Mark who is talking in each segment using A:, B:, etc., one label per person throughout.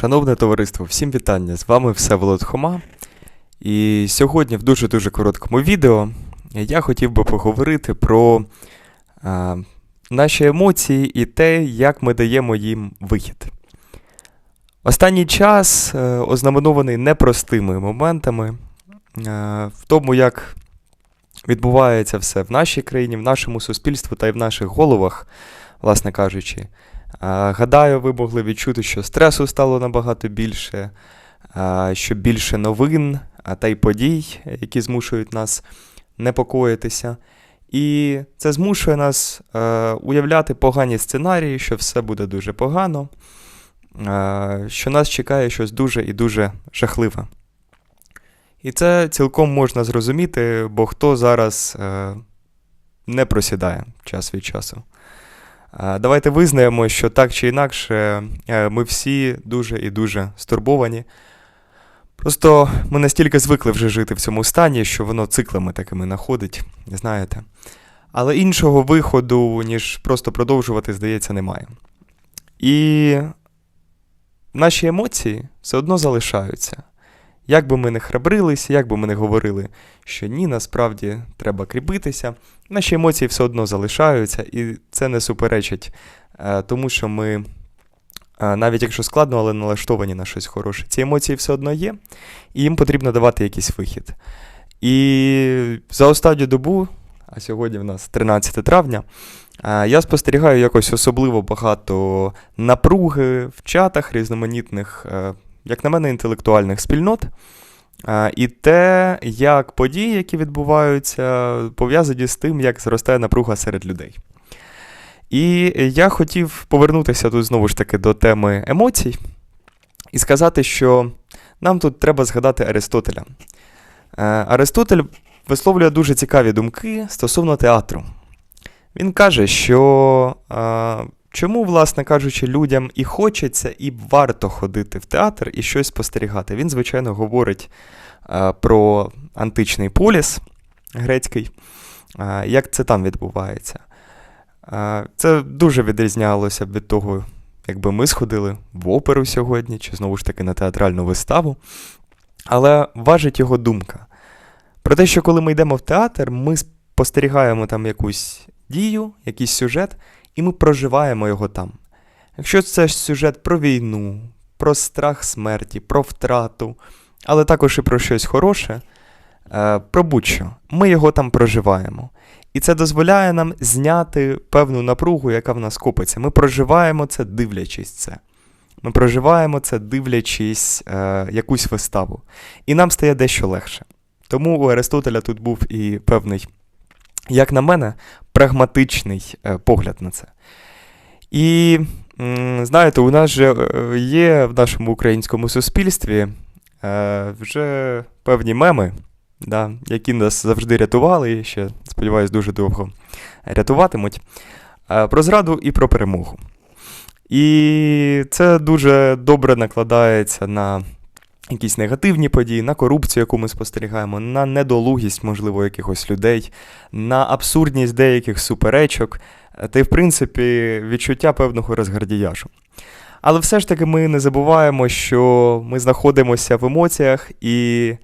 A: Шановне товариство, всім вітання! З вами Всеволод Хома. І сьогодні в дуже-дуже короткому відео я хотів би поговорити про а, наші емоції і те, як ми даємо їм вихід. Останній час е, ознаменований непростими моментами е, в тому, як відбувається все в нашій країні, в нашому суспільстві та й в наших головах, власне кажучи. Гадаю, ви могли відчути, що стресу стало набагато більше, що більше новин та й подій, які змушують нас непокоїтися. І це змушує нас е, уявляти погані сценарії, що все буде дуже погано, що нас чекає щось дуже і дуже жахливе. І це цілком можна зрозуміти, бо хто зараз е, не просідає час від часу. Давайте визнаємо, що так чи інакше е, ми всі дуже і дуже стурбовані. Просто ми настільки звикли вже жити в цьому стані, що воно циклами такими находить, знаєте. Але іншого виходу, ніж просто продовжувати, здається, немає. І наші емоції все одно залишаються. Як би ми не храбрилися, як би ми не говорили, що ні, насправді треба кріпитися, наші емоції все одно залишаються, і це не суперечить е, тому, що ми, е, навіть якщо складно, але налаштовані на щось хороше, ці емоції все одно є, і їм потрібно давати якийсь вихід. І за останню добу, а сьогодні в нас 13 травня, е, я спостерігаю якось особливо багато напруги в чатах різноманітних, як на мене, інтелектуальних спільнот. І те, як події, які відбуваються, пов'язані з тим, як зростає напруга серед людей. І я хотів повернутися тут знову ж таки до теми емоцій і сказати, що нам тут треба згадати Аристотеля. Е, Аристотель висловлює дуже цікаві думки стосовно театру. Він каже, що а, чому, власне кажучи, людям і хочеться, і варто ходити в театр і щось спостерігати. Він, звичайно, говорить а, про античний поліс грецький, а, як це там відбувається. А, це дуже відрізнялося від того, якби ми сходили в оперу сьогодні, чи знову ж таки на театральну виставу. Але важить його думка. Про те, що коли ми йдемо в театр, ми спостерігаємо там якусь дію, якийсь сюжет, і ми проживаємо його там. Якщо це ж сюжет про війну, про страх смерті, про втрату, але також і про щось хороше, е, про будь-що, ми його там проживаємо. І це дозволяє нам зняти певну напругу, яка в нас копиться. Ми проживаємо це, дивлячись це. Ми проживаємо це, дивлячись е, якусь виставу. І нам стає дещо легше. Тому у Аристотеля тут був і певний, як на мене, прагматичний е, погляд на це. І знаєте, у нас же е, є в нашому українському суспільстві е, вже певні меми, да, які нас завжди рятували, і ще, сподіваюся, дуже довго рятуватимуть, про зраду і про перемогу. І це дуже добре накладається на якісь негативні події, на корупцію, яку ми спостерігаємо, на недолугість, можливо, якихось людей, на абсурдність деяких суперечок, та й, в принципі, відчуття певного розгардіяжу. Але все ж таки ми не забуваємо, що ми знаходимося в емоціях, і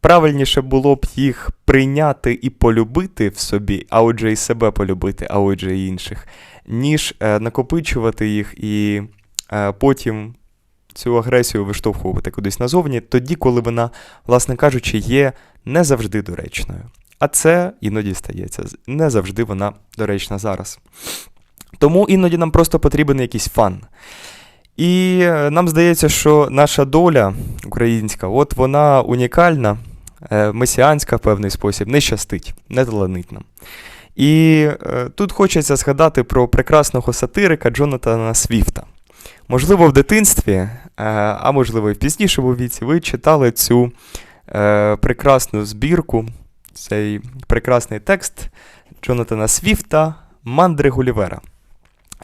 A: правильніше було б їх прийняти і полюбити в собі, а отже, і себе полюбити, а отже, і інших, ніж е, накопичувати їх і е, потім цю агресію виштовхувати кудись назовні, тоді, коли вона, власне кажучи, є не завжди доречною. А це іноді стається. Не завжди вона доречна зараз. Тому іноді нам просто потрібен якийсь фан. І е, нам здається, що наша доля українська, от вона унікальна, е, месіанська в певний спосіб, не щастить, не таланить нам. І е, тут хочеться згадати про прекрасного сатирика Джонатана Свіфта. Можливо, в дитинстві, а можливо, і в пізнішому віці, ви читали цю е, прекрасну збірку, цей прекрасний текст Джонатана Свіфта Мандри Гулівера.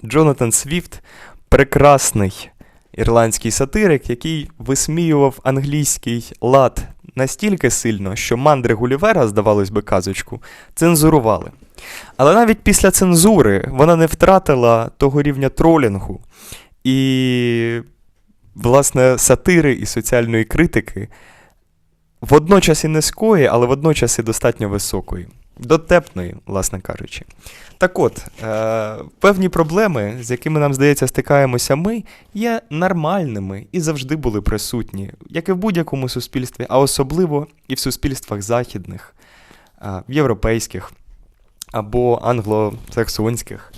A: Джонатан Свіфт прекрасний ірландський сатирик, який висміював англійський лад настільки сильно, що мандри Гулівера, здавалось би, казочку, цензурували. Але навіть після цензури вона не втратила того рівня тролінгу і власне, сатири і соціальної критики, водночас і низької, але водночас і достатньо високої, дотепної, власне кажучи. Так от, е, певні проблеми, з якими нам здається стикаємося ми, є нормальними і завжди були присутні, як і в будь-якому суспільстві, а особливо і в суспільствах західних, е, європейських або англосаксонських.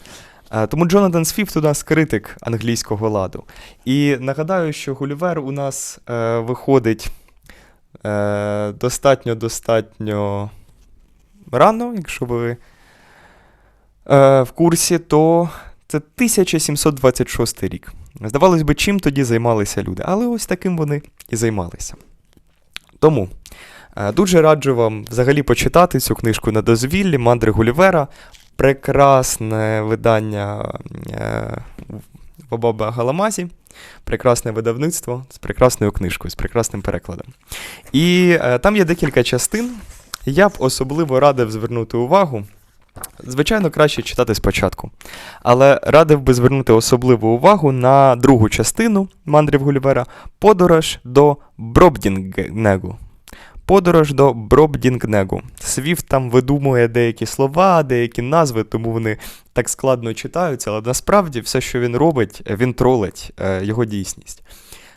A: Е, Тому Джонатан Свіфт у нас критик англійського ладу. І нагадаю, що Гулівер у нас е, виходить е, достатньо достатньо рано, якщо ви е, в курсі, то це 1726 рік. Здавалось би, чим тоді займалися люди, але ось таким вони і займалися. Тому е, дуже раджу вам взагалі почитати цю книжку на дозвіллі Мандри Гулівера. Прекрасне видання е, в Баба Галамазі, прекрасне видавництво з прекрасною книжкою, з прекрасним перекладом. І е, там є декілька частин. Я б особливо радив звернути увагу. Звичайно, краще читати спочатку. Але радив би звернути особливу увагу на другу частину мандрів Гулівера Подорож до Бробдінгнегу. Подорож до Бробдінгнегу. Свіфт там видумує деякі слова, деякі назви, тому вони так складно читаються, але насправді все, що він робить, він тролить е, його дійсність.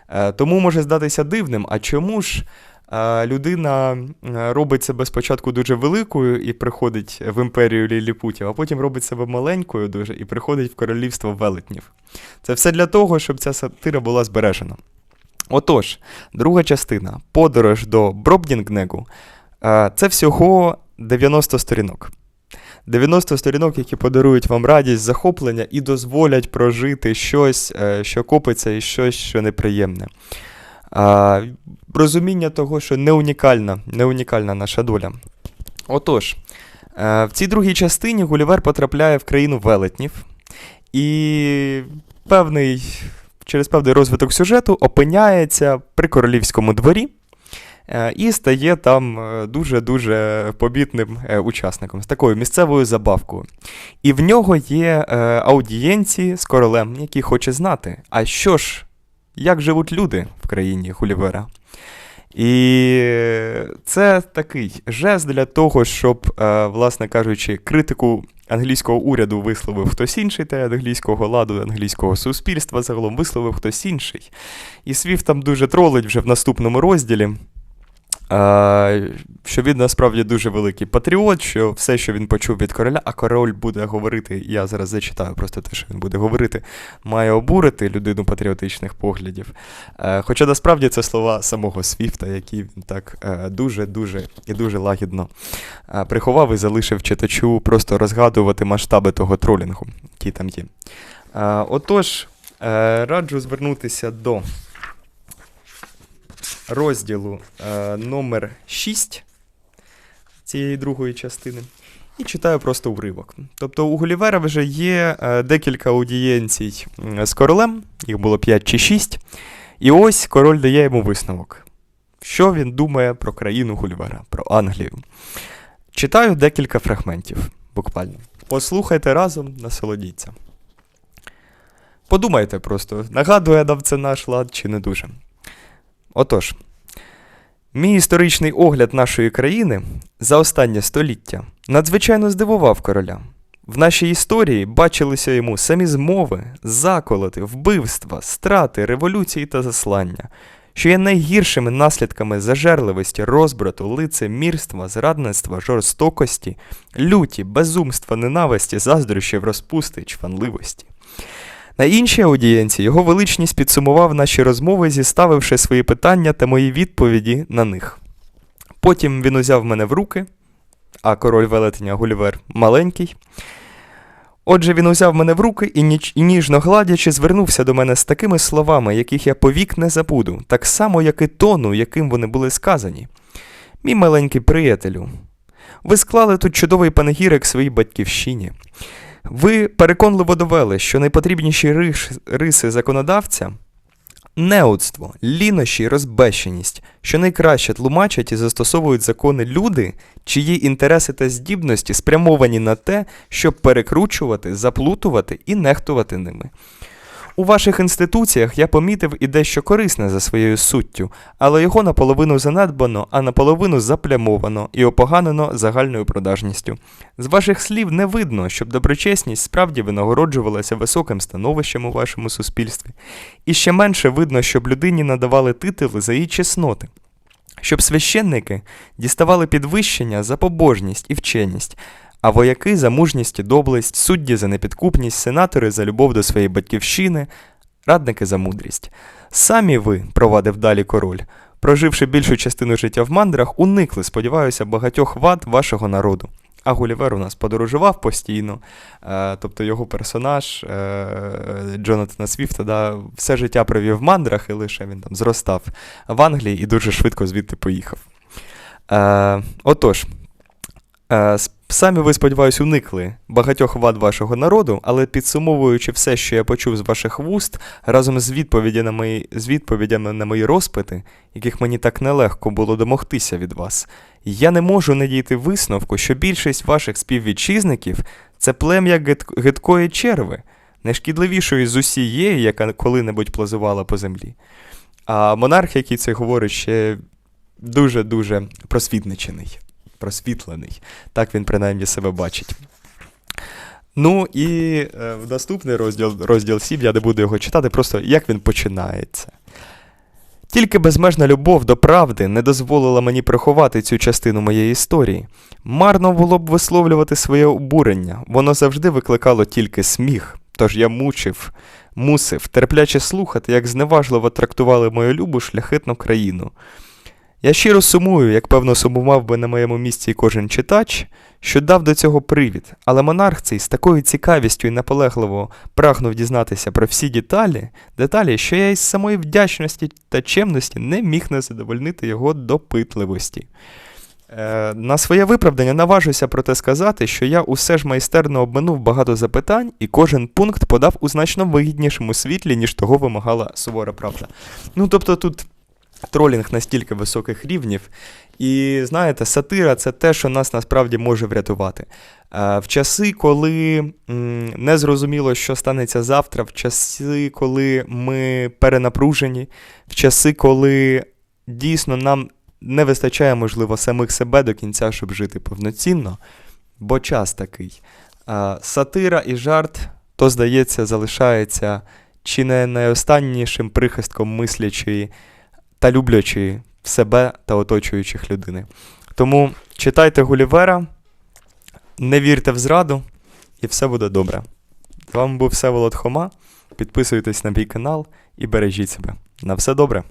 A: Е, тому може здатися дивним, а чому ж е, людина робить себе спочатку дуже великою і приходить в імперію ліліпутів, а потім робить себе маленькою дуже і приходить в королівство велетнів. Це все для того, щоб ця сатира була збережена. Отож, друга частина Подорож до Бробдінгнегу е, це всього 90 сторінок. 90 сторінок, які подарують вам радість, захоплення і дозволять прожити щось, е, що копиться, і щось, що неприємне. Розуміння того, що не унікальна, не унікальна наша доля. Отож, е, в цій другій частині Гулівер потрапляє в країну велетнів, і певний, через певний розвиток сюжету опиняється при королівському дворі. е, І стає там дуже-дуже побітним е, учасником з такою місцевою забавкою. І в нього є е, аудієнці з королем, який хоче знати, а що ж, як живуть люди в країні Гулівера. І це такий жест для того, щоб, власне кажучи, критику англійського уряду висловив хтось інший, та англійського ладу, англійського суспільства загалом висловив хтось інший. І Свіфт там дуже тролить вже в наступному розділі. Що він насправді дуже великий патріот, що все, що він почув від короля, а король буде говорити, я зараз зачитаю просто те, що він буде говорити, має обурити людину патріотичних поглядів. Е, Хоча насправді це слова самого Свіфта, які він так дуже-дуже і дуже лагідно е, приховав і залишив читачу просто розгадувати масштаби того тролінгу, який там є. Е, Отож, раджу звернутися до розділу е, номер 6 цієї другої частини. І читаю просто уривок. Тобто у Гулівера вже є е, декілька аудієнцій з королем, їх було 5 чи 6. І ось король дає йому висновок. Що він думає про країну Гулівера, про Англію. Читаю декілька фрагментів, буквально. Послухайте разом, насолодіться. Подумайте просто, нагадує нам це наш лад чи не дуже. Отож, мій історичний огляд нашої країни за останнє століття надзвичайно здивував короля. В нашій історії бачилися йому самі змови, заколоти, вбивства, страти, революції та заслання, що є найгіршими наслідками зажерливості, розбрату, лицемірства, зрадництва, жорстокості, люті, безумства, ненависті, заздрощів, розпусти, чванливості. На іншій аудієнці його величність підсумував наші розмови, зіставивши свої питання та мої відповіді на них. Потім він узяв мене в руки, а король велетення Гулівер маленький. Отже, він узяв мене в руки і, ніч, і ніжно гладячи, звернувся до мене з такими словами, яких я повік не забуду, так само, як і тону, яким вони були сказані. Мій маленький приятелю, ви склали тут чудовий панегірик своїй батьківщині. Ви переконливо довели, що найпотрібніші риси законодавця неудство, лінощі розбещеність, що найкраще тлумачать і застосовують закони люди, чиї інтереси та здібності спрямовані на те, щоб перекручувати, заплутувати і нехтувати ними. У ваших інституціях я помітив і дещо корисне за своєю суттю, але його наполовину занедбано, а наполовину заплямовано і опоганено загальною продажністю. З ваших слів не видно, щоб доброчесність справді винагороджувалася високим становищем у вашому суспільстві, і ще менше видно, щоб людині надавали титули за її чесноти. Щоб священники діставали підвищення за побожність і вченість, а вояки за мужність і доблесть, судді за непідкупність, сенатори за любов до своєї батьківщини, радники за мудрість. Самі ви, провадив далі король, проживши більшу частину життя в мандрах, уникли, сподіваюся, багатьох вад вашого народу. А Гулівер у нас подорожував постійно, е, тобто його персонаж е, Джонатана Свіфта да, все життя провів в мандрах, і лише він там зростав в Англії і дуже швидко звідти поїхав. Е, отож, самі ви, сподіваюсь, уникли багатьох вад вашого народу, але підсумовуючи все, що я почув з ваших вуст, разом з, відповіді на мої, з відповідями на мої розпити, яких мені так нелегко було домогтися від вас, я не можу не дійти висновку, що більшість ваших співвітчизників це плем'я гид- гидкої черви, найшкідливішої з усієї, яка коли-небудь плазувала по землі. А монарх, який це говорить, ще дуже-дуже просвітничений, просвітлений. Так він принаймні себе бачить. Ну і е, в наступний розділ, розділ 7, я не буду його читати, просто як він починається. Тільки безмежна любов до правди не дозволила мені приховати цю частину моєї історії. Марно було б висловлювати своє обурення, воно завжди викликало тільки сміх, тож я мучив, мусив терпляче слухати, як зневажливо трактували мою любу шляхетну країну. Я щиро сумую, як певно сумував би на моєму місці кожен читач, що дав до цього привід, але монарх цей з такою цікавістю і наполегливо прагнув дізнатися про всі деталі, деталі, що я із самої вдячності та чемності не міг не задовольнити його допитливості. Е, на своє виправдання наважуся проте сказати, що я усе ж майстерно обминув багато запитань, і кожен пункт подав у значно вигіднішому світлі, ніж того вимагала сувора правда. Ну, тобто тут тролінг настільки високих рівнів. І знаєте, сатира це те, що нас насправді може врятувати. Е, В часи, коли не зрозуміло, що станеться завтра, в часи, коли ми перенапружені, в часи, коли дійсно нам не вистачає, можливо, самих себе до кінця, щоб жити повноцінно, бо час такий. Е, Сатира і жарт, то, здається, залишається чи не найостаннішим прихистком мислячої та люблячої себе та оточуючих людини. Тому читайте Гулівера, не вірте в зраду, і все буде добре. З вами був Всеволод Хома. Підписуйтесь на мій канал і бережіть себе. На все добре!